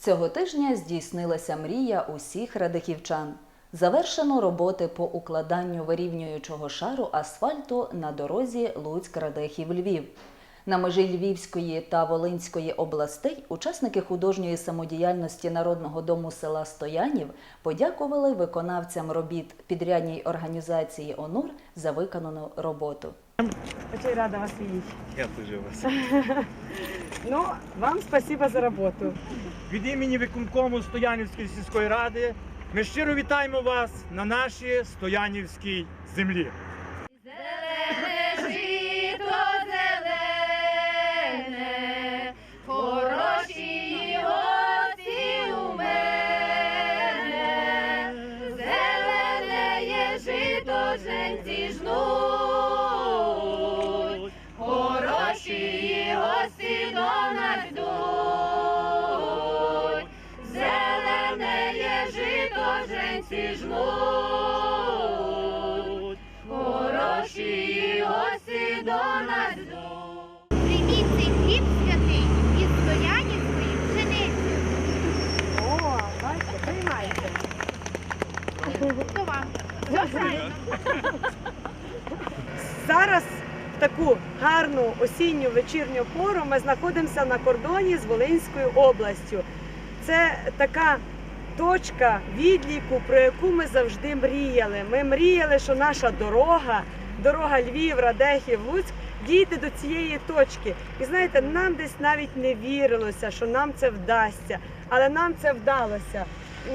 Цього тижня здійснилася мрія усіх радихівчан. Завершено роботи по укладанню вирівнюючого шару асфальту на дорозі Луцьк-Радехів-Львів. На межі Львівської та Волинської областей учасники художньої самодіяльностості Народного дому села Стоянів подякували виконавцям робіт підрядній організації ОНУР за виконану роботу. Очень рада вас видеть. Я дуже вас. Ну, вам спасибо за работу. Від імені виконкому Стоянівської сільської ради ми щиро вітаємо вас на нашій Стоянівській землі. Зелене жито женці жнуть. Хороші гості до нас йдуть. Прийміть цей хліб святий із Стоянівської пшениці. О, бачите, приймайте. То вам. Зараз в таку гарну осінню вечірню пору ми знаходимося на кордоні з Волинською областю. Це така точка відліку, про яку ми завжди мріяли. Ми мріяли, що наша дорога, дорога Львів, Радехів, Луцьк, дійде до цієї точки. І знаєте, нам десь навіть не вірилося, що нам це вдасться, але нам це вдалося.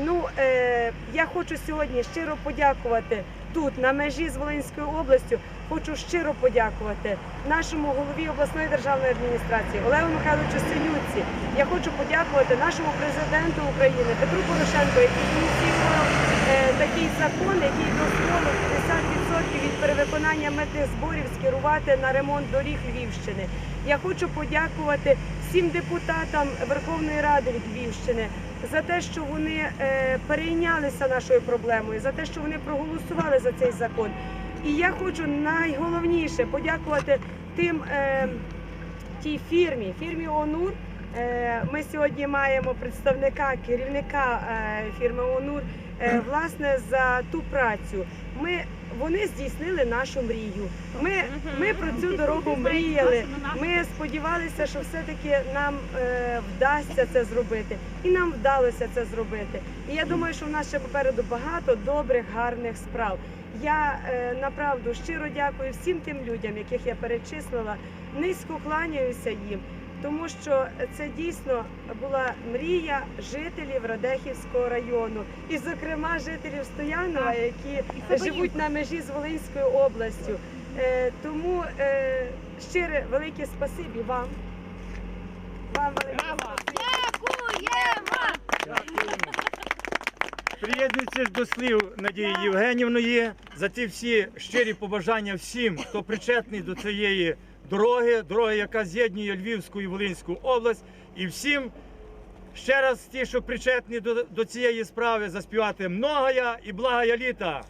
Ну, е, я хочу сьогодні щиро подякувати тут, на межі з Волинською областю. Хочу щиро подякувати нашому голові обласної державної адміністрації Олегу Михайловичу Синюці. Я хочу подякувати нашому президенту України Петру Порошенку, який ініціював е, такий закон, який дозволив 50% від перевиконання митних зборів скерувати на ремонт доріг Львівщини. Я хочу подякувати всім депутатам Верховної Ради від Львівщини за те, що вони е, перейнялися нашою проблемою, за те, що вони проголосували за цей закон. І я хочу найголовніше подякувати тим е, тій фірмі, фірмі ОНУР. Е, Ми сьогодні маємо представника керівника фірми ОНУР власне за ту працю. Ми вони здійснили нашу мрію. Ми, ми про цю дорогу мріяли. Ми сподівалися, що все-таки нам е, вдасться це зробити, і нам вдалося це зробити. І я думаю, що в нас ще попереду багато добрих, гарних справ. Я е, направду щиро дякую всім тим людям, яких я перечислила. Низько кланяюся їм, тому що це дійсно була мрія жителів Радехівського району, і, зокрема, жителів Стоянова, які живуть на межі з Волинською областю. Е, тому е, щире велике спасибі вам. Вам велике спасибі. Дякуємо! Приєднуюся до слів Надії Євгенівної за ці всі щирі побажання всім, хто причетний до цієї дороги, дороги, яка з'єднує Львівську і Волинську область, і всім ще раз ті, що причетні до, до цієї справи, заспівати многая і благая літа.